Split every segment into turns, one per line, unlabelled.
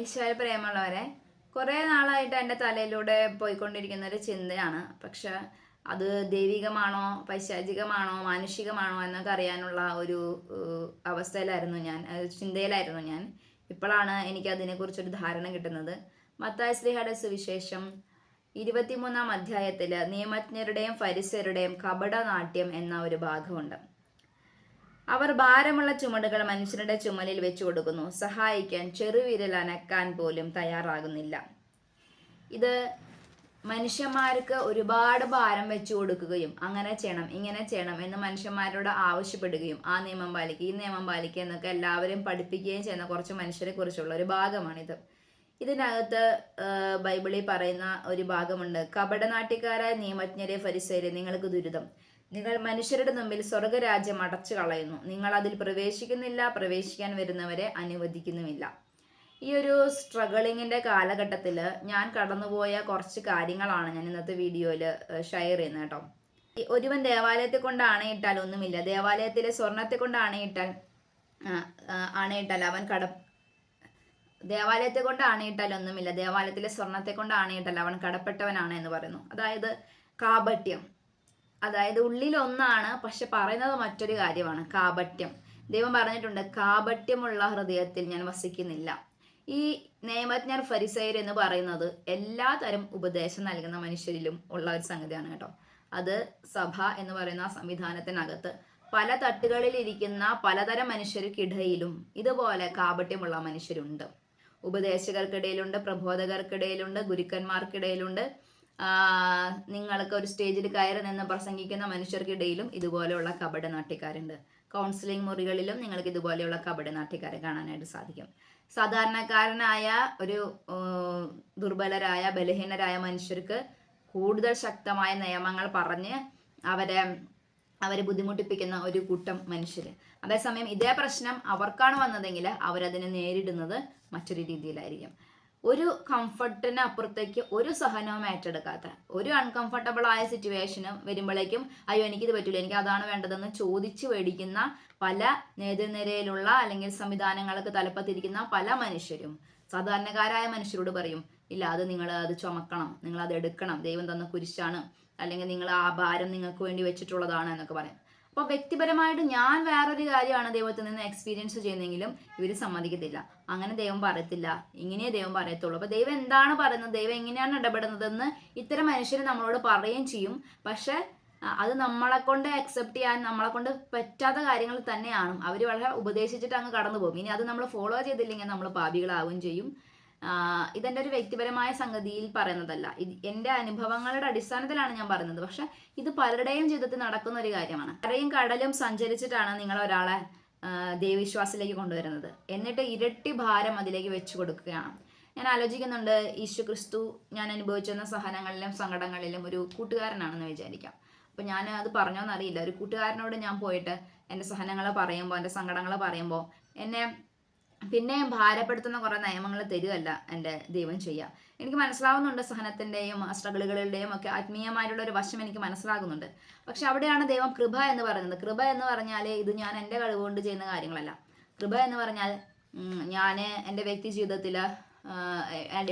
ഈശോയിൽ പ്രേമുള്ളവരെ കുറേ നാളായിട്ട് എന്റെ തലയിലൂടെ പോയിക്കൊണ്ടിരിക്കുന്ന ഒരു ചിന്തയാണ്. പക്ഷെ അത് ദൈവികമാണോ പൈശാചികമാണോ മാനുഷികമാണോ എന്നൊക്കെ അറിയാനുള്ള ഒരു അവസ്ഥയിലായിരുന്നു ഞാൻ ചിന്തയിലായിരുന്നു ഞാൻ. ഇപ്പോഴാണ് എനിക്ക് അതിനെക്കുറിച്ചൊരു ധാരണ കിട്ടുന്നത്. മത്തായ ശ്രീഹയുടെ സുവിശേഷം ഇരുപത്തിമൂന്നാം അധ്യായത്തിൽ നിയമജ്ഞരുടെയും ഫരിസരുടെയും കപടനാട്യം എന്ന ഒരു ഭാഗമുണ്ട്. അവർ ഭാരമുള്ള ചുമടുകൾ മനുഷ്യരുടെ ചുമലിൽ വെച്ചു കൊടുക്കുന്നു. സഹായിക്കാൻ ചെറുവിരൽ അനക്കാൻ പോലും തയ്യാറാകുന്നില്ല. ഇത് മനുഷ്യന്മാർക്ക് ഒരുപാട് ഭാരം വെച്ചു കൊടുക്കുകയും അങ്ങനെ ചെയ്യണം ഇങ്ങനെ ചെയ്യണം എന്ന് മനുഷ്യന്മാരോട് ആവശ്യപ്പെടുകയും ആ നിയമം പാലിക്കുക ഈ നിയമം പാലിക്കുക എന്നൊക്കെ എല്ലാവരും പഠിപ്പിക്കുകയും ചെയ്യുന്ന കുറച്ച് മനുഷ്യരെ കുറിച്ചുള്ള ഒരു ഭാഗമാണിത്. ഇതിനകത്ത് ബൈബിളിൽ പറയുന്ന ഒരു ഭാഗമുണ്ട്. കപടനാട്യക്കാരായ നിയമജ്ഞരെ ഫരിസേരെ നിങ്ങൾക്ക് ദുരിതം. നിങ്ങൾ മനുഷ്യരുടെ മുമ്പിൽ സ്വർഗരാജ്യം അടച്ചു കളയുന്നു. നിങ്ങൾ അതിൽ പ്രവേശിക്കുന്നില്ല പ്രവേശിക്കാൻ വരുന്നവരെ അനുവദിക്കുന്നുമില്ല. ഈ ഒരു സ്ട്രഗിളിങ്ങിന്റെ കാലഘട്ടത്തിൽ ഞാൻ കടന്നുപോയ കുറച്ച് കാര്യങ്ങളാണ് ഞാൻ ഇന്നത്തെ വീഡിയോയിൽ ഷെയർ ചെയ്യുന്നത് കേട്ടോ. ഒരുവൻ ദേവാലയത്തെ കൊണ്ട് ഒന്നുമില്ല. ദേവാലയത്തിലെ സ്വർണത്തെ കൊണ്ട് ആണയിട്ടാൽ അവൻ കട ദേവാലയത്തെ കൊണ്ട് ആണയിട്ടാൽ ഒന്നുമില്ല. ദേവാലയത്തിലെ സ്വർണത്തെ കൊണ്ട് ആണയിട്ടാൽ അവൻ കടപ്പെട്ടവനാണ് എന്ന് പറയുന്നു. അതായത് കാപട്യം. അതായത് ഉള്ളിൽ ഒന്നാണ് പക്ഷെ പറയുന്നത് മറ്റൊരു കാര്യമാണ് കാപട്യം. ദൈവം പറഞ്ഞിട്ടുണ്ട് കാപട്യമുള്ള ഹൃദയത്തിൽ ഞാൻ വസിക്കുന്നില്ല. ഈ നിയമജ്ഞർ ഫരിസൈർ എന്ന് പറയുന്നത് എല്ലാ തരം ഉപദേശം നൽകുന്ന മനുഷ്യരിലും ഉള്ള ഒരു സംഗതിയാണ് കേട്ടോ. അത് സഭ എന്ന് പറയുന്ന സംവിധാനത്തിനകത്ത് പല തട്ടുകളിൽ ഇരിക്കുന്ന പലതരം മനുഷ്യർക്കിടയിലും ഇതുപോലെ കാപട്യമുള്ള മനുഷ്യരുണ്ട്. ഉപദേശകർക്കിടയിലുണ്ട് പ്രബോധകർക്കിടയിലുണ്ട് ഗുരുക്കന്മാർക്കിടയിലുണ്ട്. നിങ്ങൾക്ക് ഒരു സ്റ്റേജിൽ കയറി നിന്ന് പ്രസംഗിക്കുന്ന മനുഷ്യർക്കിടയിലും ഇതുപോലെയുള്ള കപട നാട്യക്കാരുണ്ട് കൗൺസിലിംഗ് മുറികളിലും നിങ്ങൾക്ക് ഇതുപോലെയുള്ള കപട നാട്യക്കാരെ കാണാനായിട്ട് സാധിക്കും. സാധാരണക്കാരനായ ഒരു ദുർബലരായ ബലഹീനരായ മനുഷ്യർക്ക് കൂടുതൽ ശക്തമായ നിയമങ്ങൾ പറഞ്ഞ് അവരെ അവരെ ബുദ്ധിമുട്ടിപ്പിക്കുന്ന ഒരു കൂട്ടം മനുഷ്യർ അതേസമയം ഇതേ പ്രശ്നം അവർക്കാണ് വന്നതെങ്കിൽ അവരതിനെ നേരിടുന്നത് മറ്റൊരു രീതിയിലായിരിക്കും. ഒരു കംഫർട്ടിന് അപ്പുറത്തേക്ക് ഒരു സഹനവും ഏറ്റെടുക്കാത്ത ഒരു അൺകംഫർട്ടബിൾ ആയ സിറ്റുവേഷനും വരുമ്പോഴേക്കും അയ്യോ എനിക്കിത് പറ്റില്ല എനിക്ക് അതാണ് വേണ്ടതെന്ന് ചോദിച്ചു മേടിക്കുന്ന പല നേതൃനിരയിലുള്ള അല്ലെങ്കിൽ സംവിധാനങ്ങൾക്ക് തലപ്പത്തിരിക്കുന്ന പല മനുഷ്യരും സാധാരണക്കാരായ മനുഷ്യരോട് പറയും ഇല്ല അത് നിങ്ങൾ അത് ചുമക്കണം നിങ്ങൾ അത് എടുക്കണം ദൈവം തന്ന കുരിശാണ് അല്ലെങ്കിൽ നിങ്ങൾ ആ ഭാരം നിങ്ങൾക്ക് വേണ്ടി വെച്ചിട്ടുള്ളതാണ് എന്നൊക്കെ പറയും. അപ്പോൾ വ്യക്തിപരമായിട്ട് ഞാൻ വേറൊരു കാര്യമാണ് ദൈവത്തിൽ നിന്ന് എക്സ്പീരിയൻസ് ചെയ്യുന്നെങ്കിലും ഇവർ സമ്മതിക്കത്തില്ല. അങ്ങനെ ദൈവം പറയത്തില്ല. ഇങ്ങനെ ദൈവം പറയത്തുള്ളൂ. അപ്പോൾ ദൈവം എന്താണ് പറയുന്നത്? ദൈവം എങ്ങനെയാണ് ഇടപെടുന്നതെന്ന് ഇത്തരം മനുഷ്യർ നമ്മളോട് പറയുകയും ചെയ്യും. പക്ഷെ അത് നമ്മളെ കൊണ്ട് അക്സെപ്റ്റ് ചെയ്യാൻ നമ്മളെ കൊണ്ട് പറ്റാത്ത കാര്യങ്ങൾ തന്നെയാണ്. അവർ വളരെ ഉപദേശിച്ചിട്ട് അങ്ങ് കടന്നു പോകും ഇനി അത് നമ്മൾ ഫോളോ ചെയ്തില്ലെങ്കിൽ നമ്മൾ പാപികളാവുകയും ചെയ്യും. ആ, ഇതെന്റെ ഒരു വ്യക്തിപരമായ സംഗതിയിൽ പറയുന്നതല്ല. ഇത് എന്റെ അനുഭവങ്ങളുടെ അടിസ്ഥാനത്തിലാണ് ഞാൻ പറയുന്നത്. പക്ഷെ ഇത് പലരുടെയും ജീവിതത്തിൽ നടക്കുന്ന ഒരു കാര്യമാണ്. കരയും കടലും സഞ്ചരിച്ചിട്ടാണ് നിങ്ങൾ ഒരാളെ ദൈവവിശ്വാസത്തിലേക്ക് കൊണ്ടുവരുന്നത്. എന്നിട്ട് ഇരട്ടി ഭാരം അതിലേക്ക് വെച്ചു കൊടുക്കുകയാണ്. ഞാൻ ആലോചിക്കുന്നുണ്ട് യേശു ക്രിസ്തു ഞാൻ അനുഭവിച്ചിരുന്ന സഹനങ്ങളിലും സങ്കടങ്ങളിലും ഒരു കൂട്ടുകാരനാണെന്ന് വിചാരിക്കാം. അപ്പം ഞാൻ അത് പറഞ്ഞോന്നറിയില്ല ഒരു കൂട്ടുകാരനോട് ഞാൻ പോയിട്ട് എന്റെ സഹനങ്ങൾ പറയുമ്പോൾ എന്റെ സങ്കടങ്ങൾ പറയുമ്പോൾ എന്നെ പിന്നെയും ഭാരപ്പെടുത്തുന്ന കുറേ നിയമങ്ങൾ തരുമല്ല എന്റെ ദൈവം ചെയ്യുക എനിക്ക് മനസ്സിലാവുന്നുണ്ട് സഹനത്തിന്റെയും സ്ട്രഗിളുകളുടെയും ഒക്കെ ആത്മീയമായിട്ടുള്ള ഒരു വശം എനിക്ക് മനസ്സിലാകുന്നുണ്ട്. പക്ഷെ അവിടെയാണ് ദൈവം കൃപ എന്ന് പറയുന്നത്. കൃപ എന്ന് പറഞ്ഞാൽ ഇത് ഞാൻ എന്റെ കഴിവ് കൊണ്ട് ചെയ്യുന്ന കാര്യങ്ങളല്ല. കൃപ എന്ന് പറഞ്ഞാൽ ഞാൻ എന്റെ വ്യക്തി ജീവിതത്തിൽ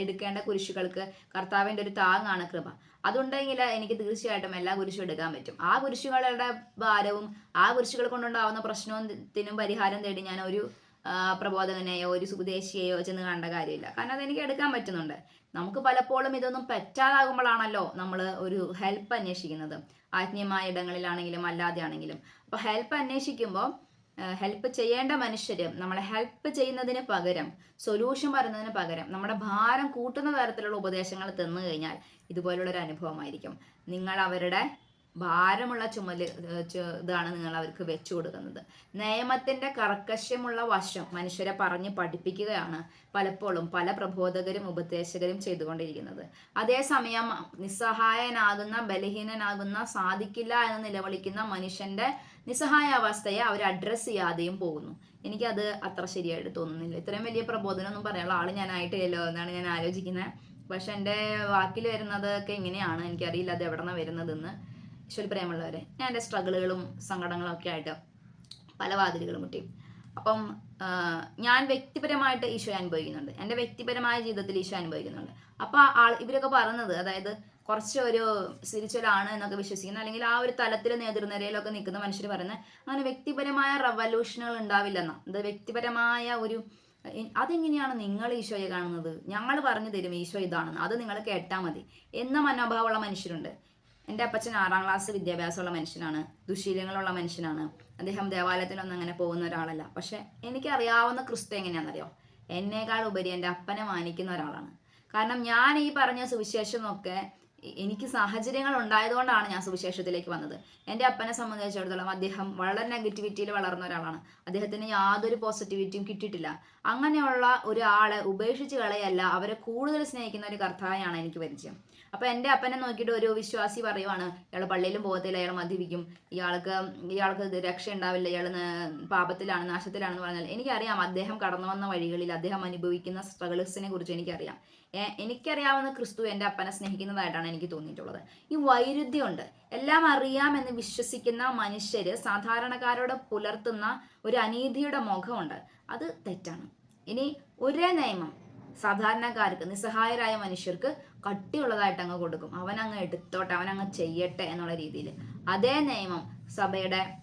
എടുക്കേണ്ട കുരിശുകൾക്ക് കർത്താവിന്റെ ഒരു താങ്ങാണ് കൃപ. അതുണ്ടെങ്കിൽ എനിക്ക് തീർച്ചയായിട്ടും എല്ലാ കുരിശും എടുക്കാൻ പറ്റും. ആ കുരിശുകളുടെ ഭാരവും ആ കുരിശുകൾ കൊണ്ടുണ്ടാവുന്ന പ്രശ്നത്തിനും പരിഹാരം തേടി ഞാൻ ഒരു പ്രബോധകനെയോ ഒരു സുദേശിയെയോ ചെന്ന് കണ്ട കാര്യമില്ല. കാരണം അതെനിക്ക് എടുക്കാൻ പറ്റുന്നുണ്ട്. നമുക്ക് പലപ്പോഴും ഇതൊന്നും പറ്റാതാകുമ്പോഴാണല്ലോ നമ്മൾ ഒരു ഹെൽപ്പ് അന്വേഷിക്കുന്നത്. ആത്മീയമായ ഇടങ്ങളിലാണെങ്കിലും അല്ലാതെ ആണെങ്കിലും അപ്പോൾ ഹെൽപ്പ് അന്വേഷിക്കുമ്പോൾ ഹെൽപ്പ് ചെയ്യേണ്ട മനുഷ്യർ നമ്മളെ ഹെൽപ്പ് ചെയ്യുന്നതിന് പകരം സൊല്യൂഷൻ പറയുന്നതിന് പകരം നമ്മുടെ ഭാരം കൂട്ടുന്ന തരത്തിലുള്ള ഉപദേശങ്ങൾ തന്നു കഴിഞ്ഞാൽ ഇതുപോലുള്ള ഒരു അനുഭവമായിരിക്കും. നിങ്ങൾ അവരുടെ ഭാരമുള്ള ചുമൽ ഇതാണ് നിങ്ങൾ അവർക്ക് വെച്ചു കൊടുക്കുന്നത്. നിയമത്തിന്റെ കർക്കശ്യമുള്ള വശം മനുഷ്യരെ പറഞ്ഞ് പഠിപ്പിക്കുകയാണ് പലപ്പോഴും പല പ്രബോധകരും ഉപദേശകരും ചെയ്തുകൊണ്ടിരിക്കുന്നത്. അതേസമയം നിസ്സഹായനാകുന്ന ബലഹീനനാകുന്ന സാധിക്കില്ല എന്ന് നിലവിളിക്കുന്ന മനുഷ്യന്റെ നിസ്സഹായ അവസ്ഥയെ അവർ അഡ്രസ്സ് ചെയ്യാതെയും പോകുന്നു. എനിക്കത് അത്ര ശരിയായിട്ട് തോന്നുന്നില്ല. ഇത്രയും വലിയ പ്രബോധനമൊന്നും പറയാനുള്ള ആൾ ഞാനായിട്ടില്ലല്ലോ എന്നാണ് ഞാൻ ആലോചിക്കുന്നത് പക്ഷെ എന്റെ വാക്കിൽ വരുന്നതൊക്കെ എങ്ങനെയാണ് എനിക്കറിയില്ല അത് എവിടെ നിന്നാണ് വരുന്നതെന്ന്. ഈശ്വരി പ്രേമുള്ളവരെ. ഞാൻ എന്റെ സ്ട്രഗിളുകളും സങ്കടങ്ങളും ഒക്കെ ആയിട്ട് പല വാതിലുകളും മുട്ടി. അപ്പം ഞാൻ വ്യക്തിപരമായിട്ട് ഈശോ അനുഭവിക്കുന്നുണ്ട്. എന്റെ വ്യക്തിപരമായ ജീവിതത്തിൽ ഈശോ അനുഭവിക്കുന്നുണ്ട്. അപ്പോൾ ആൾ ഇവരൊക്കെ പറയുന്നത് അതായത് കുറച്ച് ഒരു സ്പിരിച്വലാണ് എന്നൊക്കെ വിശ്വസിക്കുന്ന അല്ലെങ്കിൽ ആ ഒരു തലത്തിൽ നേതൃനിരയിലൊക്കെ നിൽക്കുന്ന മനുഷ്യർ പറയുന്നത് അങ്ങനെ വ്യക്തിപരമായ റവല്യൂഷനുകൾ ഉണ്ടാവില്ലെന്ന. അത് വ്യക്തിപരമായ ഒരു അതെങ്ങനെയാണ് നിങ്ങൾ ഈശോയെ കാണുന്നത്? ഞങ്ങൾ പറഞ്ഞു തരും ഈശോ ഇതാണെന്ന്. അത് നിങ്ങൾ കേട്ടാൽ മതി. എന്ന മനോഭാവമുള്ള മനുഷ്യരുണ്ട്. എന്റെ അപ്പച്ചൻ ആറാം ക്ലാസ് വിദ്യാഭ്യാസമുള്ള മനുഷ്യനാണ്. ദുശീലങ്ങളുള്ള മനുഷ്യനാണ്. അദ്ദേഹം ദേവാലയത്തിലൊന്നും അങ്ങനെ പോകുന്ന ഒരാളല്ല. പക്ഷെ എനിക്കറിയാവുന്ന ക്രിസ്തു എങ്ങനെയാണെന്നറിയോ? എന്നേക്കാൾ ഉപരി എന്റെ അപ്പനെ മാനിക്കുന്ന ഒരാളാണ്. കാരണം ഞാൻ ഈ പറഞ്ഞ സുവിശേഷമൊക്കെ എനിക്ക് സാഹചര്യങ്ങൾ ഉണ്ടായതുകൊണ്ടാണ് ഞാൻ സുവിശേഷത്തിലേക്ക് വന്നത്. എന്റെ അപ്പനെ സംബന്ധിച്ചിടത്തോളം അദ്ദേഹം വളരെ നെഗറ്റിവിറ്റിയിൽ വളർന്ന ഒരാളാണ്. അദ്ദേഹത്തിന് യാതൊരു പോസിറ്റിവിറ്റിയും കിട്ടിയിട്ടില്ല. അങ്ങനെയുള്ള ഒരാളെ ഉപേക്ഷിച്ച് കളയല്ല അവരെ കൂടുതൽ സ്നേഹിക്കുന്ന ഒരു കർത്താവാണ് എനിക്ക് പരിചയം. അപ്പൊ എന്റെ അപ്പനെ നോക്കിയിട്ട് ഒരു വിശ്വാസി പറയുവാണ് ഇയാൾ പള്ളിയിലും പോകത്തില്ല ഇയാൾ മദ്യപിക്കും. ഇയാൾക്ക് ഇയാൾക്ക് രക്ഷ ഉണ്ടാവില്ല ഇയാൾ പാപത്തിലാണ് നാശത്തിലാണെന്ന് പറഞ്ഞാൽ എനിക്കറിയാം അദ്ദേഹം കടന്നു വന്ന വഴികളിൽ അദ്ദേഹം അനുഭവിക്കുന്ന സ്ട്രഗിൾസിനെ കുറിച്ച് എനിക്കറിയാം. എനിക്കറിയാവുന്ന ക്രിസ്തു എന്റെ അപ്പനെ സ്നേഹിക്കുന്നതായിട്ടാണ് എനിക്ക് തോന്നിയിട്ടുള്ളത്. ഈ വൈരുദ്ധ്യമുണ്ട്. എല്ലാം അറിയാമെന്ന് വിശ്വസിക്കുന്ന മനുഷ്യര് സാധാരണക്കാരോട് പുലർത്തുന്ന ഒരു അനീതിയുടെ മുഖമുണ്ട്. അത് തെറ്റാണ്. ഇനി ഒരേ നിയമം സാധാരണക്കാർക്ക് നിസ്സഹായരായ മനുഷ്യർക്ക് കട്ടിയുള്ളതായിട്ട് അങ്ങ് കൊടുക്കും. അവൻ അങ്ങ് എടുത്തോട്ടെ അവൻ അങ്ങ് ചെയ്യട്ടെ എന്നുള്ള രീതിയിൽ. അതേ നിയമം സഭയുടെ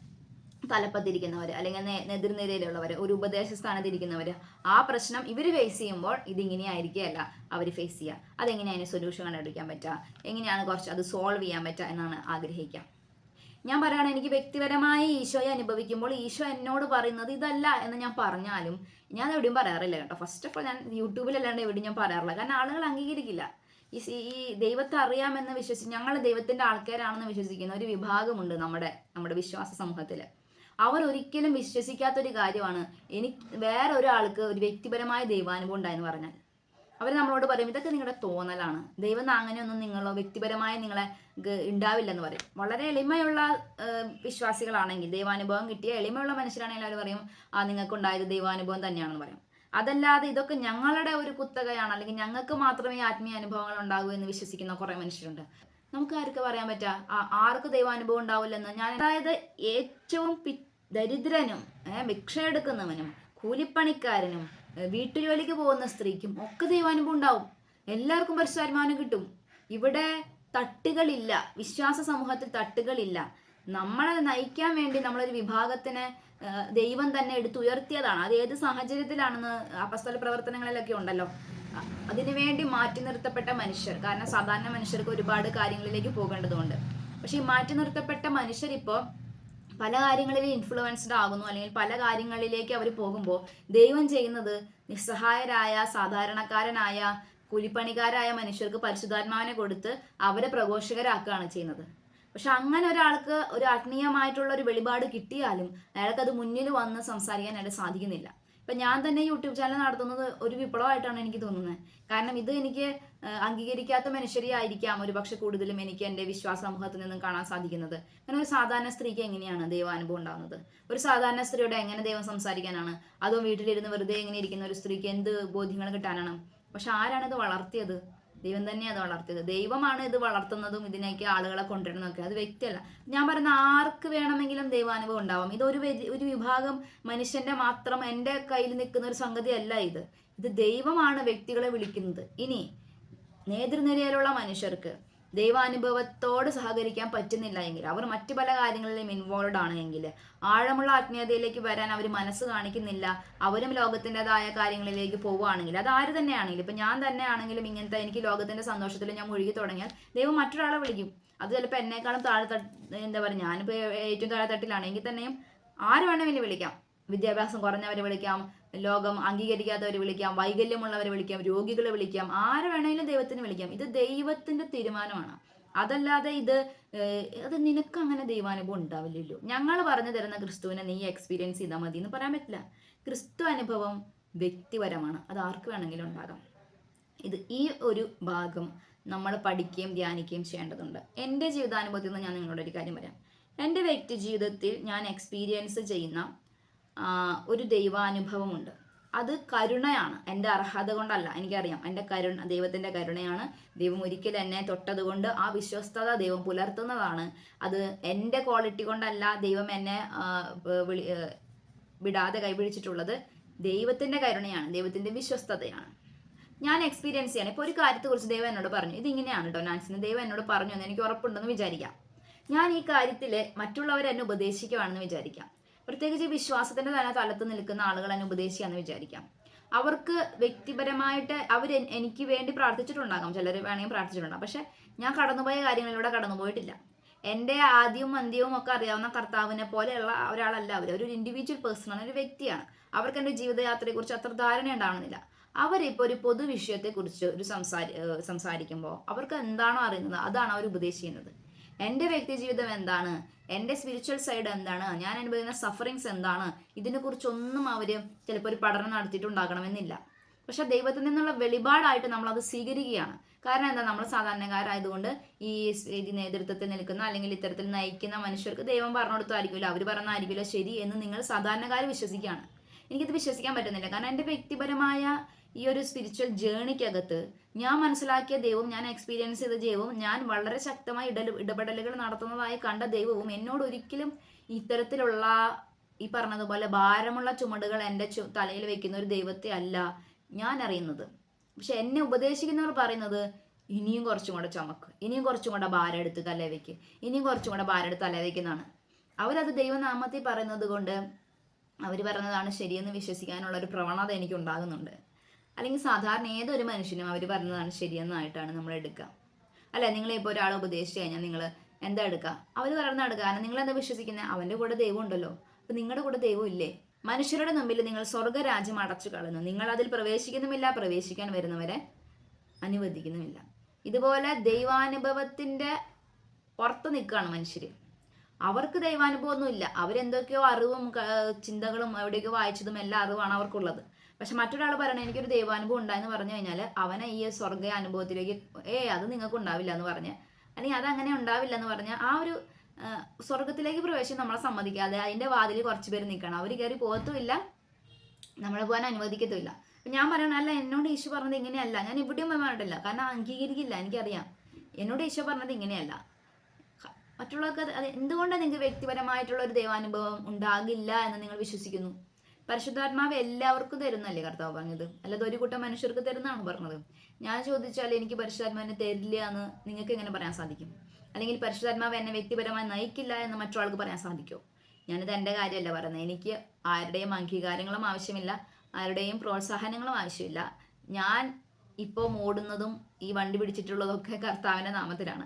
തലപ്പത്തിരിക്കുന്നവർ അല്ലെങ്കിൽ നേ- ഒരു ഉപദേശ സ്ഥാനത്തിരിക്കുന്നവർ ആ പ്രശ്നം ഇവർ ഫേസ് ചെയ്യുമ്പോൾ ഇതിങ്ങനെ ആയിരിക്കുകയല്ല അവർ ഫേസ് ചെയ്യുക. അതെങ്ങനെയാണ് സൊല്യൂഷൻ കണ്ടുപിടിക്കാൻ പറ്റുക? എങ്ങനെയാണ് കുറച്ച് അത് സോൾവ് ചെയ്യാൻ പറ്റുക എന്നാണ് ആഗ്രഹിക്കുക. ഞാൻ പറയുകയാണ് എനിക്ക് വ്യക്തിപരമായി ഈശോയെ അനുഭവിക്കുമ്പോൾ ഈശോ എന്നോട് പറയുന്നത് ഇതല്ല എന്ന് ഞാൻ പറഞ്ഞാലും ഞാൻ എവിടെയും പറയാറില്ല കേട്ടോ. ഫസ്റ്റ് ഓഫ് ഓൾ ഞാൻ യൂട്യൂബിലല്ലാണ്ട് എവിടെയും ഞാൻ പറയാറില്ല. കാരണം ആളുകൾ അംഗീകരിക്കില്ല. ഈ ഈ ദൈവത്തെ അറിയാമെന്ന് വിശ്വസിച്ച് ഞങ്ങൾ ദൈവത്തിന്റെ ആൾക്കാരാണെന്ന് വിശ്വസിക്കുന്ന ഒരു വിഭാഗമുണ്ട് നമ്മുടെ നമ്മുടെ വിശ്വാസ സമൂഹത്തിൽ അവർ ഒരിക്കലും വിശ്വസിക്കാത്തൊരു കാര്യമാണ് എനിക്ക് വേറെ ഒരാൾക്ക് ഒരു വ്യക്തിപരമായ ദൈവാനുഭവം ഉണ്ടായെന്ന് പറഞ്ഞാൽ. അവർ നമ്മളോട് പറയും ഇതൊക്കെ നിങ്ങളുടെ തോന്നലാണ്. ദൈവം അങ്ങനെയൊന്നും നിങ്ങളോ വ്യക്തിപരമായി നിങ്ങളെ ഉണ്ടാവില്ല ഉണ്ടാവില്ലെന്ന് പറയും. വളരെ എളിമയുള്ള വിശ്വാസികളാണെങ്കിൽ ദൈവാനുഭവം കിട്ടിയ എളിമയുള്ള മനുഷ്യരാണെങ്കിൽ അവർ പറയും ആ നിങ്ങൾക്കുണ്ടായത് ദൈവാനുഭവം തന്നെയാണെന്ന് പറയും. അതല്ലാതെ ഇതൊക്കെ ഞങ്ങളുടെ ഒരു കുത്തകയാണ് അല്ലെങ്കിൽ ഞങ്ങൾക്ക് മാത്രമേ ആത്മീയ അനുഭവങ്ങൾ ഉണ്ടാകൂ എന്ന് വിശ്വസിക്കുന്ന കുറെ മനുഷ്യരുണ്ട്. നമുക്ക് ആർക്ക് പറയാൻ പറ്റാ? ആ- ആർക്ക് ദൈവാനുഭവം ഉണ്ടാവില്ലെന്ന്? ഞാൻ അതായത് ഏറ്റവും ദരിദ്രനും ഭിക്ഷ എടുക്കുന്നവനും കൂലിപ്പണിക്കാരനും വീട്ടുജോലിക്ക് പോകുന്ന സ്ത്രീക്കും ഒക്കെ ദൈവാനുഭവം ഉണ്ടാവും. എല്ലാവർക്കും പരിശുദ്ധാത്മാനം കിട്ടും. ഇവിടെ തട്ടുകളില്ല. വിശ്വാസ സമൂഹത്തിൽ തട്ടുകളില്ല. നമ്മളെ നയിക്കാൻ വേണ്ടി നമ്മളൊരു വിഭാഗത്തിനെ ദൈവം തന്നെ എടുത്തുയർത്തിയതാണ് അത് ഏത് സാഹചര്യത്തിലാണെന്ന് അപസ്തല പ്രവർത്തനങ്ങളിലൊക്കെ ഉണ്ടല്ലോ. അതിനുവേണ്ടി അതിനു മാറ്റി നിർത്തപ്പെട്ട മനുഷ്യർ. കാരണം സാധാരണ മനുഷ്യർക്ക് ഒരുപാട് കാര്യങ്ങളിലേക്ക് പോകേണ്ടതുണ്ട്. പക്ഷെ ഈ മാറ്റി നിർത്തപ്പെട്ട മനുഷ്യരിപ്പോൾ പല കാര്യങ്ങളിൽ ഇൻഫ്ലുവൻസ്ഡ് ആകുന്നു. അല്ലെങ്കിൽ പല കാര്യങ്ങളിലേക്ക് അവർ പോകുമ്പോൾ ദൈവം ചെയ്യുന്നത് നിസ്സഹായരായ സാധാരണക്കാരനായ കൂലിപ്പണിക്കാരായ മനുഷ്യർക്ക് പരിശുദ്ധാത്മാവിനെ കൊടുത്ത് അവരെ പ്രഘോഷകരാക്കുകയാണ് ചെയ്യുന്നത്. പക്ഷെ അങ്ങനെ ഒരാൾക്ക് ഒരു ആത്മീയമായിട്ടുള്ള ഒരു വെളിപാട് കിട്ടിയാലും അയാൾക്ക് അത് മുന്നിൽ വന്ന് സംസാരിക്കാനായിട്ട് സാധിക്കുന്നില്ല. ഇപ്പൊ ഞാൻ തന്നെ യൂട്യൂബ് ചാനൽ നടത്തുന്നത് ഒരു വിപ്ലവമായിട്ടാണ് എനിക്ക് തോന്നുന്നത്. കാരണം ഇത് എനിക്ക് അംഗീകരിക്കാത്ത മനുഷ്യരെ ആയിരിക്കാം ഒരു പക്ഷെ കൂടുതലും എനിക്ക് എന്റെ വിശ്വാസ സമൂഹത്തിൽ നിന്നും കാണാൻ സാധിക്കുന്നത്. കാരണം ഒരു സാധാരണ സ്ത്രീക്ക് എങ്ങനെയാണ് ദൈവാനുഭവം ഉണ്ടാകുന്നത് ഒരു സാധാരണ സ്ത്രീയോട് എങ്ങനെ ദൈവം സംസാരിക്കാനാണ്? അതോ വീട്ടിലിരുന്ന് വെറുതെ എങ്ങനെ ഇരിക്കുന്ന ഒരു സ്ത്രീക്ക് എന്ത് ബോധ്യങ്ങൾ കിട്ടാനാണ്? പക്ഷെ ആരാണ് ഇത് വളർത്തിയത്? ദൈവം തന്നെയാണ് അത് വളർത്തിയത്. ദൈവമാണ് ഇത് വളർത്തുന്നതും ഇതിനേക്ക് ആളുകളെ കൊണ്ടുവരുന്നതൊക്കെ. അത് വ്യക്തിയല്ല. ഞാൻ പറയുന്ന ആർക്ക് വേണമെങ്കിലും ദൈവാനുഭവം ഉണ്ടാവാം. ഇതൊരു ഒരു ഒരു വിഭാഗം മനുഷ്യന്റെ മാത്രം എന്റെ കയ്യിൽ നിൽക്കുന്ന ഒരു സംഗതിയല്ല ഇത്. ഇത് ദൈവമാണ് വ്യക്തികളെ വിളിക്കുന്നത്. ഇനി നേതൃനിരയിലുള്ള മനുഷ്യർക്ക് ദൈവാനുഭവത്തോട് സഹകരിക്കാൻ പറ്റുന്നില്ല എങ്കിൽ അവർ മറ്റു പല കാര്യങ്ങളിലും ഇൻവോൾവ് ആണ് എങ്കിൽ ആഴമുള്ള ആത്മീയതയിലേക്ക് വരാൻ അവർ മനസ്സ് കാണിക്കുന്നില്ല അവരും ലോകത്തിന്റെതായ കാര്യങ്ങളിലേക്ക് പോവുകയാണെങ്കിൽ അത് ആര് തന്നെയാണെങ്കിലും ഇപ്പം ഞാൻ തന്നെയാണെങ്കിലും ഇങ്ങനത്തെ എനിക്ക് ലോകത്തിന്റെ സന്തോഷത്തിൽ ഞാൻ മുഴുകി തുടങ്ങിയാൽ ദൈവം മറ്റൊരാളെ വിളിക്കും. അത് ചിലപ്പോൾ എന്നെക്കാളും താഴെ എന്താ പറയുക ഞാനിപ്പോൾ ഏറ്റവും താഴെ തട്ടിലാണെങ്കിൽ തന്നെയും ആര് വേണമെങ്കിലും വിളിക്കാം. വിദ്യാഭ്യാസം കുറഞ്ഞവരെ വിളിക്കാം. ലോകം അംഗീകരിക്കാത്തവരെ വിളിക്കാം വൈകല്യമുള്ളവരെ വിളിക്കാം രോഗികളെ വിളിക്കാം ആരെ വേണമെങ്കിലും ദൈവത്തിന് വിളിക്കാം. ഇത് ദൈവത്തിന്റെ തീരുമാനമാണ്. അതല്ലാതെ ഇത് അത് നിനക്ക് അങ്ങനെ ദൈവാനുഭവം ഉണ്ടാവില്ലല്ലോ. ഞങ്ങൾ പറഞ്ഞു തരുന്ന ക്രിസ്തുവിനെ നീ എക്സ്പീരിയൻസ് ചെയ്താൽ മതി എന്ന് പറയാൻ പറ്റില്ല. ക്രിസ്തു അനുഭവം വ്യക്തിപരമാണ്. അത് ആർക്ക് വേണമെങ്കിലും ഉണ്ടാകാം. ഇത് ഈ ഒരു ഭാഗം നമ്മൾ പഠിക്കുകയും ധ്യാനിക്കുകയും ചെയ്യേണ്ടതുണ്ട്. എന്റെ ജീവിതാനുഭവത്തിൽ നിന്ന് ഞാൻ നിങ്ങളോട് ഒരു കാര്യം പറയാം. എന്റെ വ്യക്തി ജീവിതത്തിൽ ഞാൻ എക്സ്പീരിയൻസ് ചെയ്യുന്ന ഒരു ദൈവാനുഭവമുണ്ട്. അത് കരുണയാണ്. എന്റെ അർഹത കൊണ്ടല്ല എനിക്കറിയാം. എന്റെ കരുണ ദൈവത്തിന്റെ കരുണയാണ്. ദൈവം ഒരിക്കലും എന്നെ തൊട്ടത് കൊണ്ട് ആ വിശ്വസ്തത ദൈവം പുലർത്തുന്നതാണ്. അത് എന്റെ ക്വാളിറ്റി കൊണ്ടല്ല ദൈവം എന്നെ വിടാതെ കൈപിടിച്ചിട്ടുള്ളത്. ദൈവത്തിന്റെ കരുണയാണ്. ദൈവത്തിന്റെ വിശ്വസ്തതയാണ്. ഞാൻ എക്സ്പീരിയൻസ് ചെയ്യണം. ഇപ്പോൾ ഒരു കാര്യത്തെക്കുറിച്ച് ദൈവം എന്നോട് പറഞ്ഞു. ഇതിങ്ങനെയാണ് കേട്ടോ നാൻസിന് ദൈവം എന്നോട് പറഞ്ഞു എന്ന് എനിക്ക് ഉറപ്പുണ്ടെന്ന് വിചാരിക്കാം. ഞാൻ ഈ കാര്യത്തിൽ മറ്റുള്ളവരെന്നെ ഉപദേശിക്കുവാണെന്ന് വിചാരിക്കാം. പ്രത്യേകിച്ച് വിശ്വാസത്തിന്റെ തന്നെ തലത്ത് നിൽക്കുന്ന ആളുകൾ എന്നെ ഉപദേശിക്കാന്ന് വിചാരിക്കാം. അവർക്ക് വ്യക്തിപരമായിട്ട് അവർ എനിക്ക് വേണ്ടി പ്രാർത്ഥിച്ചിട്ടുണ്ടാകാം. ചിലർ വേണമെങ്കിൽ പ്രാർത്ഥിച്ചിട്ടുണ്ടാകും. പക്ഷെ ഞാൻ കടന്നുപോയ കാര്യങ്ങളിലൂടെ കടന്നുപോയിട്ടില്ല. എന്റെ ആദ്യവും അന്ത്യവും ഒക്കെ അറിയാവുന്ന കർത്താവിനെ പോലെയുള്ള ഒരാളല്ല അവർ ഒരു ഇൻഡിവിജ്വൽ പേഴ്സണാണ് ഒരു വ്യക്തിയാണ്. അവർക്ക് എന്റെ ജീവിതയാത്രയെക്കുറിച്ച് അത്ര ധാരണ ഉണ്ടാവണമെന്നില്ല അവരിപ്പോൾ ഒരു പൊതു പൊതുവിഷയത്തെക്കുറിച്ച് ഒരു സംസാരി സംസാരിക്കുമ്പോൾ അവർക്ക് എന്താണോ അറിയുന്നത് അതാണ് അവർ ഉപദേശിക്കുന്നത്. എന്റെ വ്യക്തി ജീവിതം എന്താണ്? എന്റെ സ്പിരിച്വൽ സൈഡ് എന്താണ്? ഞാൻ അനുഭവിക്കുന്ന സഫറിങ്സ് എന്താണ്? ഇതിനെക്കുറിച്ചൊന്നും അവർ ചിലപ്പോൾ ഒരു പഠനം നടത്തിയിട്ടുണ്ടാകണമെന്നില്ല. പക്ഷെ ദൈവത്തിൽ നിന്നുള്ള വെളിപാടായിട്ട് നമ്മൾ അത് സ്വീകരിക്കുകയാണ്. കാരണം എന്താ? നമ്മൾ സാധാരണക്കാരായതുകൊണ്ട് ഈ നേതൃത്വത്തിൽ നിൽക്കുന്ന അല്ലെങ്കിൽ ഇത്തരത്തിൽ നയിക്കുന്ന മനുഷ്യർക്ക് ദൈവം പറഞ്ഞു കൊടുത്തായിരിക്കില്ല അവർ പറഞ്ഞായിരിക്കില്ല ശരി എന്ന് നിങ്ങൾ സാധാരണക്കാർ വിശ്വസിക്കുകയാണ്. എനിക്കിത് വിശ്വസിക്കാൻ പറ്റുന്നില്ല. കാരണം എന്റെ വ്യക്തിപരമായ ഈ ഒരു സ്പിരിച്വൽ ജേണിക്കകത്ത് ഞാൻ മനസ്സിലാക്കിയ ദൈവവും ഞാൻ എക്സ്പീരിയൻസ് ചെയ്ത ദൈവവും ഞാൻ വളരെ ശക്തമായി ഇട ഇടപെടലുകൾ നടത്തുന്നതായി കണ്ട ദൈവവും എന്നോട് ഒരിക്കലും ഇത്തരത്തിലുള്ള ഈ പറഞ്ഞതുപോലെ ഭാരമുള്ള ചുമടുകൾ എന്റെ ചു തലയിൽ വെക്കുന്ന ഒരു ദൈവത്തെ അല്ല ഞാൻ അറിയുന്നത്. പക്ഷെ എന്നെ ഉപദേശിക്കുന്നവർ പറയുന്നത് ഇനിയും കുറച്ചും കൂടെ ചുമക്ക്. ഇനിയും കുറച്ചും കൂടെ ഭാരം എടുത്ത് തലേ വെക്ക്. ഇനിയും കുറച്ചും കൂടെ ഭാരം എടുത്ത് തലേ വെക്കുന്നതാണ് അവരത് ദൈവനാമത്തിൽ പറയുന്നത് കൊണ്ട് അവർ പറയുന്നതാണ് ശരിയെന്ന് വിശ്വസിക്കാനുള്ള ഒരു പ്രവണത എനിക്ക് ഉണ്ടാകുന്നുണ്ട്. അല്ലെങ്കിൽ സാധാരണ ഏതൊരു മനുഷ്യനും അവർ പറഞ്ഞതാണ് ശരിയെന്നായിട്ടാണ് നമ്മൾ എടുക്കുക അല്ല? നിങ്ങൾ ഇപ്പോൾ ഒരാളെ ഉപദേശിച്ച് കഴിഞ്ഞാൽ നിങ്ങൾ എന്താ എടുക്കുക അവർ പറയുന്ന എടുക്കുക കാരണം നിങ്ങൾ എന്താ വിശ്വസിക്കുന്നത് അവന്റെ കൂടെ ദൈവം ഉണ്ടല്ലോ. അപ്പം നിങ്ങളുടെ കൂടെ ദൈവം ഇല്ലേ? മനുഷ്യരുടെ മുമ്പിൽ നിങ്ങൾ സ്വർഗരാജ്യം അടച്ചു കളയുന്നു. നിങ്ങൾ അതിൽ പ്രവേശിക്കുന്നുമില്ല പ്രവേശിക്കാൻ വരുന്നവരെ അനുവദിക്കുന്നുമില്ല. ഇതുപോലെ ദൈവാനുഭവത്തിന്റെ പുറത്ത് നിൽക്കുകയാണ് മനുഷ്യർ അവർക്ക് ദൈവാനുഭവമൊന്നുമില്ല. അവരെന്തൊക്കെയോ അറിവും ചിന്തകളും എവിടെയൊക്കെ വായിച്ചതും എല്ലാ അറിവാണ് അവർക്കുള്ളത്. പക്ഷെ മറ്റൊരാൾ പറയണ എനിക്കൊരു ദൈവാനുഭവം ഉണ്ടായെന്ന് പറഞ്ഞു കഴിഞ്ഞാൽ അവനെ ഈ സ്വർഗ അനുഭവത്തിലേക്ക് ഏ അത് നിങ്ങൾക്ക് ഉണ്ടാവില്ല എന്ന് പറഞ്ഞ്. അല്ലെങ്കിൽ അങ്ങനെ ഉണ്ടാവില്ല എന്ന് പറഞ്ഞ് ആ ഒരു സ്വർഗത്തിലേക്ക് പ്രവേശനം നമ്മളെ സമ്മതിക്കാതെ അതിന്റെ വാതിൽ കുറച്ച് പേര് നിൽക്കണം. അവർ കയറി പോകത്തുമില്ല നമ്മളെ പോകാൻ അനുവദിക്കത്തുമില്ല. ഞാൻ പറയണ അല്ല എന്നോട് ഈശോ പറഞ്ഞത് ഇങ്ങനെയല്ല. ഞാൻ ഇവിടെയും പറഞ്ഞിട്ടില്ല. കാരണം അംഗീകരിക്കില്ല എനിക്കറിയാം. എന്നോട് ഈശോ പറഞ്ഞത് ഇങ്ങനെയല്ല. മറ്റുള്ളവർക്ക് അത് അത് എന്തുകൊണ്ടാണ് നിങ്ങൾക്ക് വ്യക്തിപരമായിട്ടുള്ള ഒരു ദൈവാനുഭവം ഉണ്ടാകില്ല എന്ന് നിങ്ങൾ വിശ്വസിക്കുന്നു? പരിശുദ്ധാത്മാവ് എല്ലാവർക്കും തരുന്നല്ലേ കർത്താവ് പറഞ്ഞത്? അല്ലാതെ ഒരു കൂട്ടം മനുഷ്യർക്ക് തരുന്നതാണ് പറഞ്ഞത്? ഞാൻ ചോദിച്ചാൽ എനിക്ക് പരിശുദ്ധാത്മാവിനെ തരില്ല എന്ന് നിങ്ങൾക്ക് എങ്ങനെ പറയാൻ സാധിക്കും? അല്ലെങ്കിൽ പരിശുദ്ധാത്മാവ് എന്നെ വ്യക്തിപരമായി നയിക്കില്ല എന്ന് മറ്റൊരാൾക്ക് പറയാൻ സാധിക്കുമോ ഞാനിത് എന്റെ കാര്യമല്ല പറയുന്നത്. എനിക്ക് ആരുടെയും അംഗീകാരങ്ങളും ആവശ്യമില്ല ആരുടെയും പ്രോത്സാഹനങ്ങളും ആവശ്യമില്ല. ഞാൻ ഇപ്പോൾ ഓടുന്നതും ഈ വണ്ടി പിടിച്ചിട്ടുള്ളതൊക്കെ കർത്താവിന്റെ നാമത്തിലാണ്.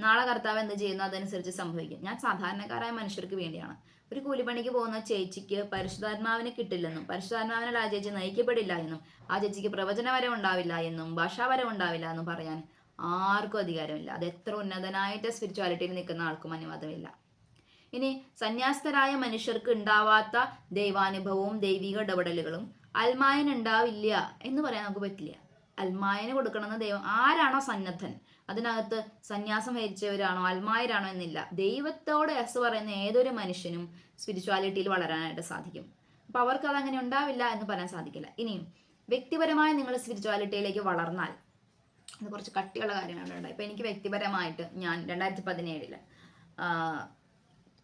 നാളെ കർത്താവ് എന്ത് ചെയ്യുന്നു? അതനുസരിച്ച് സംഭവിക്കും. ഞാൻ സാധാരണക്കാരായ മനുഷ്യർക്ക് വേണ്ടിയാണ്. ഒരു കൂലിപ്പണിക്ക് പോകുന്ന ചേച്ചിക്ക് പരിശുദ്ധാത്മാവിനെ കിട്ടില്ലെന്നും പരിശുദ്ധാത്മാവിനാൽ ആ ചേച്ചി നയിക്കപ്പെടില്ല എന്നും ആ ചേച്ചിക്ക് പ്രവചനവരം ഉണ്ടാവില്ല എന്നും ഭാഷാവരം ഉണ്ടാവില്ല എന്നും പറയാൻ ആർക്കും അധികാരമില്ല. അത് എത്ര ഉന്നതനായിട്ട് സ്പിരിച്വാലിറ്റിയിൽ നിൽക്കുന്ന ആൾക്കും അനുവാദമില്ല. ഇനി സന്യാസ്തരായ മനുഷ്യർക്ക് ഉണ്ടാവാത്ത ദൈവാനുഭവവും ദൈവിക ഇടപെടലുകളും അൽമായന് ഉണ്ടാവില്ല എന്ന് പറയാൻ നമുക്ക് പറ്റില്ല. അൽമായന് കൊടുക്കണമെന്ന് ദൈവം ആരാണോ സന്നദ്ധൻ? അതിനകത്ത് സന്യാസം വഹിച്ചവരാണോ അൽമായരാണോ എന്നില്ല. ദൈവത്തോട് എസ് പറയുന്ന ഏതൊരു മനുഷ്യനും സ്പിരിച്വാലിറ്റിയിൽ വളരാനായിട്ട് സാധിക്കും. അപ്പൊ അവർക്ക് അതങ്ങനെ ഉണ്ടാവില്ല എന്ന് പറയാൻ സാധിക്കില്ല. ഇനിയും വ്യക്തിപരമായി നിങ്ങൾ സ്പിരിച്വാലിറ്റിയിലേക്ക് വളർന്നാൽ അത് കുറച്ച് കട്ടിയുള്ള കാര്യങ്ങളുണ്ട്. ഇപ്പം എനിക്ക് വ്യക്തിപരമായിട്ട് ഞാൻ രണ്ടായിരത്തി പതിനേഴിൽ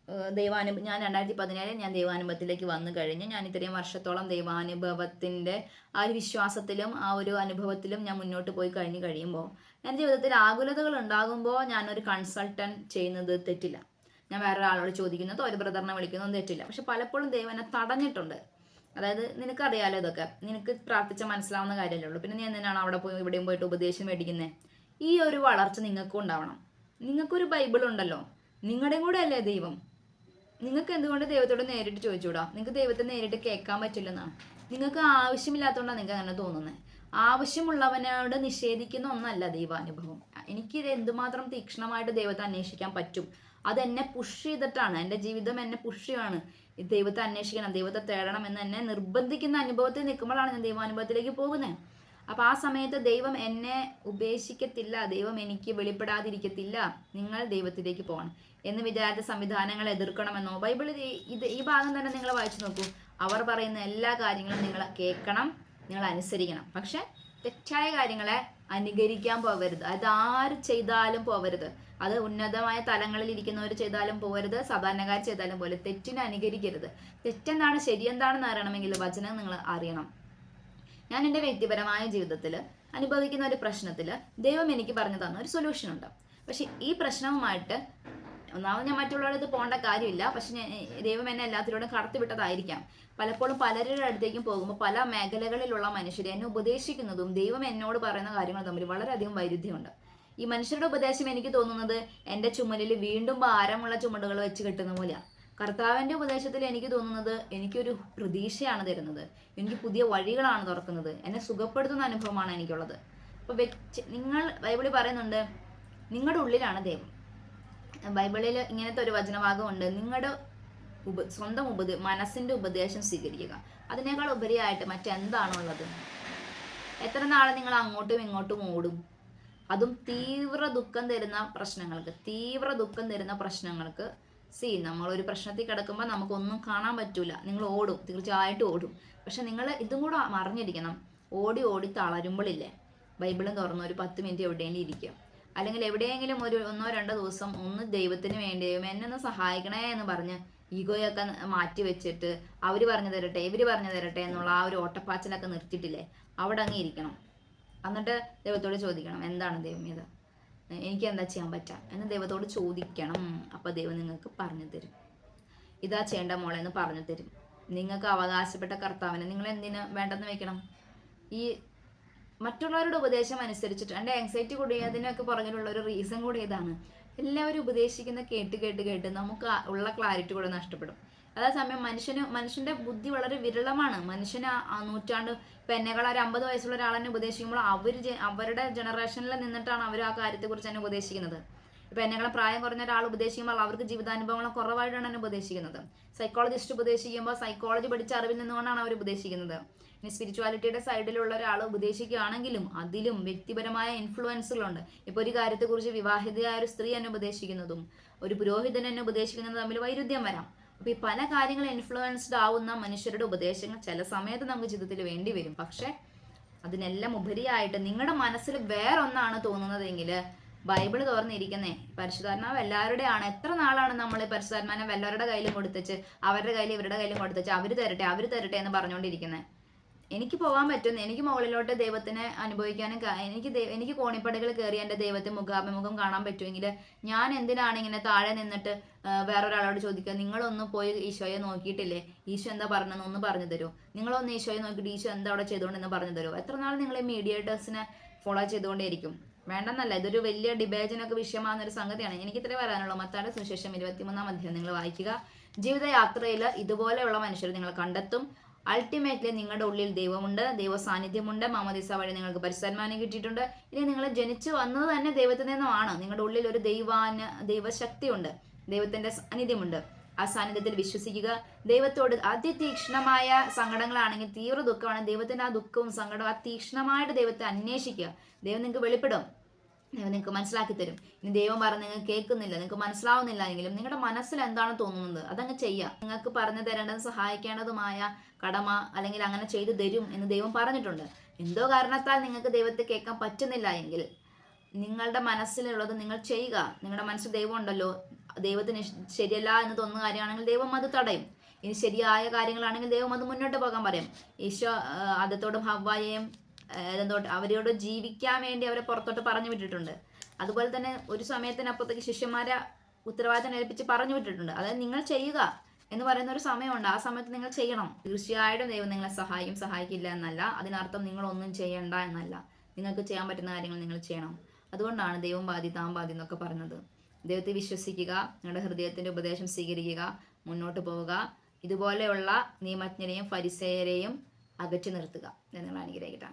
ദൈവാനുഭവം ഞാൻ രണ്ടായിരത്തി പതിനേഴിൽ ഞാൻ ദൈവാനുഭവത്തിലേക്ക് വന്നു കഴിഞ്ഞ്. ഞാൻ ഇത്രയും വർഷത്തോളം ദൈവാനുഭവത്തിന്റെ ആ ഒരു വിശ്വാസത്തിലും ആ ഒരു അനുഭവത്തിലും ഞാൻ മുന്നോട്ട് പോയി കഴിഞ്ഞ് കഴിയുമ്പോൾ എന്റെ ജീവിതത്തിൽ ആകുലതകൾ ഉണ്ടാകുമ്പോൾ ഞാനൊരു കൺസൾട്ടൻ ചെയ്യുന്നത് തെറ്റില്ല. ഞാൻ വേറെ ഒരാളോട് ചോദിക്കുന്നതോ ഒരു ബ്രദറിനെ വിളിക്കുന്നതും തെറ്റില്ല. പക്ഷെ പലപ്പോഴും ദൈവം എന്നെ തടഞ്ഞിട്ടുണ്ട്. അതായത് നിനക്കറിയാലോ ഇതൊക്കെ? നിനക്ക് പ്രാർത്ഥിച്ച മനസ്സിലാവുന്ന കാര്യമല്ലേ ഉള്ളൂ. പിന്നെ നീ എന്തിനാണ് അവിടെ പോയി ഇവിടെയും പോയിട്ട് ഉപദേശം മേടിക്കുന്നത് ഈ ഒരു വളർച്ച നിങ്ങൾക്കും ഉണ്ടാവണം. നിങ്ങൾക്കൊരു ബൈബിൾ ഉണ്ടല്ലോ നിങ്ങളുടെയും കൂടെ അല്ലേ ദൈവം. നിങ്ങൾക്ക് എന്തുകൊണ്ട് ദൈവത്തോട് നേരിട്ട് ചോദിച്ചുകൂടാ? നിങ്ങൾക്ക് ദൈവത്തെ നേരിട്ട് കേൾക്കാൻ പറ്റില്ലെന്നാണ് നിങ്ങൾക്ക് ആവശ്യമില്ലാത്തതുകൊണ്ടാണ് നിങ്ങൾക്ക് അങ്ങനെ തോന്നുന്നത് ആവശ്യമുള്ളവനോട് നിഷേധിക്കുന്ന ഒന്നല്ല ദൈവാനുഭവം. എനിക്ക് ഇത് എന്തുമാത്രം തീക്ഷ്ണമായിട്ട് ദൈവത്തെ അന്വേഷിക്കാൻ പറ്റും? അതെന്നെ പുഷ് ചെയ്തിട്ടാണ്. എന്റെ ജീവിതം എന്നെ പുഷ് ദൈവത്തെ അന്വേഷിക്കണം ദൈവത്തെ തേടണം എന്ന് എന്നെ നിർബന്ധിക്കുന്ന അനുഭവത്തിൽ നിൽക്കുമ്പോഴാണ് ഞാൻ ദൈവാനുഭവത്തിലേക്ക് പോകുന്നത് അപ്പൊ ആ സമയത്ത് ദൈവം എന്നെ ഉപേക്ഷിക്കത്തില്ല ദൈവം എനിക്ക് വെളിപ്പെടാതിരിക്കത്തില്ല നിങ്ങൾ ദൈവത്തിലേക്ക് പോകണം എന്ന് വിചാരിച്ച സംവിധാനങ്ങൾ എതിർക്കണമെന്നോ ബൈബിളിൽ ഇത് ഈ ഭാഗം തന്നെ നിങ്ങൾ വായിച്ചു നോക്കൂ. അവർ പറയുന്ന എല്ലാ കാര്യങ്ങളും നിങ്ങൾ കേൾക്കണം നിങ്ങൾ അനുസരിക്കണം. പക്ഷെ തെറ്റായ കാര്യങ്ങളെ അനുകരിക്കാൻ പോകരുത്. അത് ആര് ചെയ്താലും പോകരുത്. അത് ഉന്നതമായ തലങ്ങളിൽ ഇരിക്കുന്നവർ ചെയ്താലും പോകരുത് സാധാരണക്കാർ ചെയ്താലും പോലെ തെറ്റിനെ അനുകരിക്കരുത്. തെറ്റെന്താണ് ശരിയെന്താണെന്ന് അറിയണമെങ്കിൽ വചനം നിങ്ങൾ അറിയണം. ഞാൻ എന്റെ വ്യക്തിപരമായ ജീവിതത്തിൽ അനുഭവിക്കുന്ന ഒരു പ്രശ്നത്തിൽ ദൈവം എനിക്ക് പറഞ്ഞു തന്ന ഒരു സൊല്യൂഷൻ ഉണ്ട്. പക്ഷെ ഈ പ്രശ്നവുമായിട്ട് ഒന്നാമത് ഞാൻ മറ്റുള്ളവരത് പോകേണ്ട കാര്യമില്ല. പക്ഷെ ഞാൻ ദൈവം എന്നെ എല്ലാത്തിലൂടെ കടത്തിവിട്ടതായിരിക്കാം പലപ്പോഴും പലരുടെ അടുത്തേക്കും പോകുമ്പോൾ പല മേഖലകളിലുള്ള മനുഷ്യരെ എന്നെ ഉപദേശിക്കുന്നതും ദൈവം എന്നോട് പറയുന്ന കാര്യങ്ങൾ തമ്മിൽ വളരെയധികം വൈരുദ്ധ്യമുണ്ട്. ഈ മനുഷ്യരുടെ ഉപദേശം എനിക്ക് തോന്നുന്നത് എന്റെ ചുമലിൽ വീണ്ടും ഭാരമുള്ള ചുമടുകൾ വെച്ച് കെട്ടുന്ന പോലെയാണ് കർത്താവിന്റെ ഉപദേശത്തിൽ എനിക്ക് തോന്നുന്നത് എനിക്കൊരു പ്രതീക്ഷയാണ് തരുന്നത്. എനിക്ക് പുതിയ വഴികളാണ് തുറക്കുന്നത്. എന്നെ സുഖപ്പെടുത്തുന്ന അനുഭവമാണ് എനിക്കുള്ളത്. അപ്പോൾ വെച്ച് നിങ്ങൾ ബൈബിളിൽ പറയുന്നുണ്ട് നിങ്ങളുടെ ഉള്ളിലാണ് ദൈവം. ബൈബിളിൽ ഇങ്ങനത്തെ ഒരു വചനഭാഗമുണ്ട് നിങ്ങളുടെ ഉപ സ്വന്തം ഉപദേ മനസ്സിന്റെ ഉപദേശം സ്വീകരിക്കുക. അതിനേക്കാൾ ഉപരിയായിട്ട് മറ്റെന്താണുള്ളത് എത്ര നാൾ നിങ്ങൾ അങ്ങോട്ടും ഇങ്ങോട്ടും ഓടും. അതും തീവ്ര ദുഃഖം തരുന്ന പ്രശ്നങ്ങൾക്ക് തീവ്ര ദുഃഖം തരുന്ന പ്രശ്നങ്ങൾക്ക് സി നമ്മളൊരു പ്രശ്നത്തിൽ കിടക്കുമ്പോൾ നമുക്കൊന്നും കാണാൻ പറ്റൂല. നിങ്ങൾ ഓടും. തീർച്ചയായിട്ടും ഓടും. പക്ഷെ നിങ്ങൾ ഇതും കൂടെ അറിഞ്ഞിരിക്കണം ഓടി ഓടി തളരുമ്പോഴില്ലേ ബൈബിളും തുറന്ന് ഒരു പത്ത് മിനിറ്റ് എവിടെയെങ്കിലും ഇരിക്കുക അല്ലെങ്കിൽ എവിടെയെങ്കിലും ഒരു ഒന്നോ രണ്ടോ ദിവസം ഒന്ന് ദൈവത്തിന് വേണ്ടിയും എന്നെ ഒന്ന് സഹായിക്കണേ എന്ന് പറഞ്ഞ് ഈഗോയൊക്കെ മാറ്റി വെച്ചിട്ട് അവർ പറഞ്ഞു തരട്ടെ ഇവർ പറഞ്ഞു തരട്ടെ എന്നുള്ള ആ ഒരു ഓട്ടപ്പാച്ചിലൊക്കെ നിർത്തിയിട്ടില്ലേ? അവിടെ അങ്ങ് ഇരിക്കണം. എന്നിട്ട് ദൈവത്തോട് ചോദിക്കണം എന്താണ് ദൈവം ഇത്? എനിക്ക് എന്താ ചെയ്യാൻ പറ്റുക എന്ന് ദൈവത്തോട് ചോദിക്കണം. അപ്പോൾ ദൈവം നിങ്ങൾക്ക് പറഞ്ഞു തരും. ഇതാ ചെയ്യേണ്ട മോളെ എന്ന് പറഞ്ഞു തരും. നിങ്ങൾക്ക് അവകാശപ്പെട്ട കർത്താവിനെ നിങ്ങൾ എന്തിനു വേണ്ടെന്ന് വെക്കണം? ഈ മറ്റുള്ളവരുടെ ഉപദേശം അനുസരിച്ചിട്ട് എന്റെ ആങ്സൈറ്റി കൂടി അതിനൊക്കെ പുറകിലുള്ള ഒരു റീസൺ കൂടി ഇതാണ് എല്ലാവരും ഉപദേശിക്കുന്ന കേട്ട് കേട്ട് കേട്ട് നമുക്ക് ഉള്ള ക്ലാരിറ്റി കൂടെ നഷ്ടപ്പെടും. അതേസമയം മനുഷ്യന് മനുഷ്യന്റെ ബുദ്ധി വളരെ വിരളമാണ്. മനുഷ്യന് നൂറ്റാണ്ട് ഇപ്പം എന്നെക്കാൾ ഒരു അമ്പത് വയസ്സുള്ള ഒരാളെന്നെ ഉപദേശിക്കുമ്പോൾ അവർ അവരുടെ ജനറേഷനിൽ നിന്നിട്ടാണ് അവർ ആ കാര്യത്തെക്കുറിച്ച് എന്നെ ഉപദേശിക്കുന്നത്. ഇപ്പം എന്നെക്കാളും പ്രായം കുറഞ്ഞ ഒരാൾ ഉപദേശിക്കുമ്പോൾ അവർക്ക് ജീവിതാനുഭവങ്ങൾ കുറവായിട്ടാണ് എന്നെ ഉപദേശിക്കുന്നത്. സൈക്കോളജിസ്റ്റ് ഉപദേശിക്കുമ്പോൾ സൈക്കോളജി പഠിച്ച അറിവിൽ നിന്നുകൊണ്ടാണ് അവർ ഉപദേശിക്കുന്നത്. ഇനി സ്പിരിച്വാലിറ്റിയുടെ സൈഡിലുള്ള ഒരാൾ ഉപദേശിക്കുകയാണെങ്കിലും അതിലും വ്യക്തിപരമായ ഇൻഫ്ലുവൻസുകളുണ്ട് ഇപ്പോൾ ഒരു കാര്യത്തെക്കുറിച്ച് വിവാഹിതയായ ഒരു സ്ത്രീ എന്നെ ഉപദേശിക്കുന്നതും ഒരു പുരോഹിതൻ എന്നെ ഉപദേശിക്കുന്നതും തമ്മിൽ വൈരുദ്ധ്യം വരാം. അപ്പോൾ ഈ പല കാര്യങ്ങൾ ഇൻഫ്ലുവൻസ്ഡ് ആവുന്ന മനുഷ്യരുടെ ഉപദേശങ്ങൾ ചില സമയത്ത് നമുക്ക് ജീവിതത്തിൽ വേണ്ടി വരും. പക്ഷേ അതിനെല്ലാം ഉപരിയായിട്ട് നിങ്ങളുടെ മനസ്സിൽ വേറൊന്നാണ് തോന്നുന്നതെങ്കിൽ ബൈബിൾ തുറന്നിരിക്കുന്നേ പരിശുദ്ധാത്മാവ് എല്ലാവരുടെയാണ് എത്ര നാളാണ് നമ്മൾ പരിശുദ്ധാത്മാനെ എല്ലാവരുടെ കയ്യിലും കൊടുത്തിച്ച് അവരുടെ കയ്യിൽ ഇവരുടെ കയ്യിലും കൊടുത്തിച്ച് അവർ തരട്ടെ അവർ തരട്ടെ എന്ന് പറഞ്ഞുകൊണ്ടിരിക്കുന്നത് എനിക്ക് പോകാൻ പറ്റുന്ന എനിക്ക് മുകളിലോട്ട് ദൈവത്തിനെ അനുഭവിക്കാനും എനിക്ക് എനിക്ക് കോണിപ്പടികൾ കയറി എന്റെ ദൈവത്തെ മുഖാഭിമുഖം കാണാൻ പറ്റുമെങ്കിൽ ഞാൻ എന്തിനാണ് ഇങ്ങനെ താഴെ നിന്നിട്ട് വേറൊരാളോട് ചോദിക്കുക? നിങ്ങളൊന്ന് പോയി ഈശോയെ നോക്കിയിട്ടില്ലേ? ഈശോ എന്താ പറഞ്ഞതെന്ന് ഒന്ന് പറഞ്ഞു തരുമോ? നിങ്ങളൊന്ന് ഈശോയെ നോക്കിയിട്ട് ഈശോ എന്താ അവിടെ ചെയ്തുകൊണ്ടെന്ന് പറഞ്ഞു തരുമോ? എത്ര നാൾ നിങ്ങൾ ഈ മീഡിയേറ്റേഴ്സിനെ ഫോളോ ചെയ്തുകൊണ്ടേയിരിക്കും? വേണ്ടെന്നല്ല ഇതൊരു വലിയ ഡിബേജനൊക്കെ വിഷയമാകുന്ന ഒരു സംഗതിയാണ്. എനിക്ക് ഇത്രേ പറയാനുള്ളൂ. മത്താടെ സുവിശേഷം ഇരുപത്തിമൂന്നാം അധ്യായം നിങ്ങൾ വായിക്കുക. ജീവിതയാത്രയിൽ ഇതുപോലെയുള്ള മനുഷ്യർ നിങ്ങൾ കണ്ടെത്തും. അൾട്ടിമേറ്റ്ലി നിങ്ങളുടെ ഉള്ളിൽ ദൈവമുണ്ട് ദൈവ സാന്നിധ്യമുണ്ട് മാമോദിസ വഴി നിങ്ങൾക്ക് പരിസന്മാനം കിട്ടിയിട്ടുണ്ട്. ഇനി നിങ്ങൾ ജനിച്ചു വന്നത് തന്നെ ദൈവത്തിൽ നിന്നുമാണ്. നിങ്ങളുടെ ഉള്ളിൽ ഒരു ദൈവാന ദൈവശക്തിയുണ്ട്. ദൈവത്തിന്റെ സാന്നിധ്യമുണ്ട്. ആ സാന്നിധ്യത്തിൽ വിശ്വസിക്കുക. ദൈവത്തോട് അതിതീക്ഷണമായ സങ്കടങ്ങളാണെങ്കിൽ തീവ്ര ദുഃഖമാണ്. ദൈവത്തിന്റെ ആ ദുഃഖവും സങ്കടവും ആ തീക്ഷണമായിട്ട് ദൈവത്തെ അന്വേഷിക്കുക. ദൈവം നിങ്ങൾക്ക് വെളിപ്പെടും. നിങ്ങൾക്ക് മനസ്സിലാക്കി തരും ഇനി ദൈവം പറഞ്ഞ് നിങ്ങൾ കേൾക്കുന്നില്ല നിങ്ങൾക്ക് മനസ്സിലാവുന്നില്ല എങ്കിലും നിങ്ങളുടെ മനസ്സിൽ എന്താണ് തോന്നുന്നത് അതങ്ങ് ചെയ്യുക നിങ്ങൾക്ക് പറഞ്ഞു തരേണ്ടതും സഹായിക്കേണ്ടതുമായ കടമ അല്ലെങ്കിൽ അങ്ങനെ ചെയ്തു തരും എന്ന് ദൈവം പറഞ്ഞിട്ടുണ്ട്. എന്തോ കാരണത്താൽ നിങ്ങൾക്ക് ദൈവത്തെ കേൾക്കാൻ പറ്റുന്നില്ല എങ്കിൽ നിങ്ങളുടെ മനസ്സിലുള്ളത് നിങ്ങൾ ചെയ്യുക. നിങ്ങളുടെ മനസ്സിൽ ദൈവം ഉണ്ടല്ലോ. ദൈവത്തിന് ശരിയല്ല എന്ന് തോന്നുന്ന കാര്യമാണെങ്കിൽ ദൈവം അത് തടയും. ഇനി ശരിയായ കാര്യങ്ങളാണെങ്കിൽ ദൈവം അത് മുന്നോട്ട് പോകാൻ പറയും. ഈശോ ആദ്യത്തോടും ഹവ്വായെയും എന്തോട്ട് അവരോട് ജീവിക്കാൻ വേണ്ടി അവരെ പുറത്തോട്ട് പറഞ്ഞു വിട്ടിട്ടുണ്ട്. അതുപോലെ തന്നെ ഒരു സമയത്തിനപ്പുറത്തേക്ക് ശിഷ്യന്മാരെ ഉത്തരവാദിത്തം ഏൽപ്പിച്ച് പറഞ്ഞു വിട്ടിട്ടുണ്ട്. അതായത് നിങ്ങൾ ചെയ്യുക എന്ന് പറയുന്ന ഒരു സമയമുണ്ട്. ആ സമയത്ത് നിങ്ങൾ ചെയ്യണം. തീർച്ചയായിട്ടും ദൈവം നിങ്ങളെ സഹായിക്കും. സഹായിക്കില്ല എന്നല്ല. അതിനർത്ഥം നിങ്ങൾ ഒന്നും ചെയ്യണ്ട എന്നല്ല. നിങ്ങൾക്ക് ചെയ്യാൻ പറ്റുന്ന കാര്യങ്ങൾ നിങ്ങൾ ചെയ്യണം. അതുകൊണ്ടാണ് ദൈവം ബാധി താൻ ബാധി എന്നൊക്കെ പറഞ്ഞത്. ദൈവത്തെ വിശ്വസിക്കുക നിങ്ങളുടെ ഹൃദയത്തിന്റെ ഉപദേശം സ്വീകരിക്കുക മുന്നോട്ട് പോവുക. ഇതുപോലെയുള്ള നിയമജ്ഞരെയും ഫരിസേയരെയും അകറ്റി നിർത്തുക. എന്ന് നിങ്ങൾ അനുഗ്രഹിക്കട്ടെ.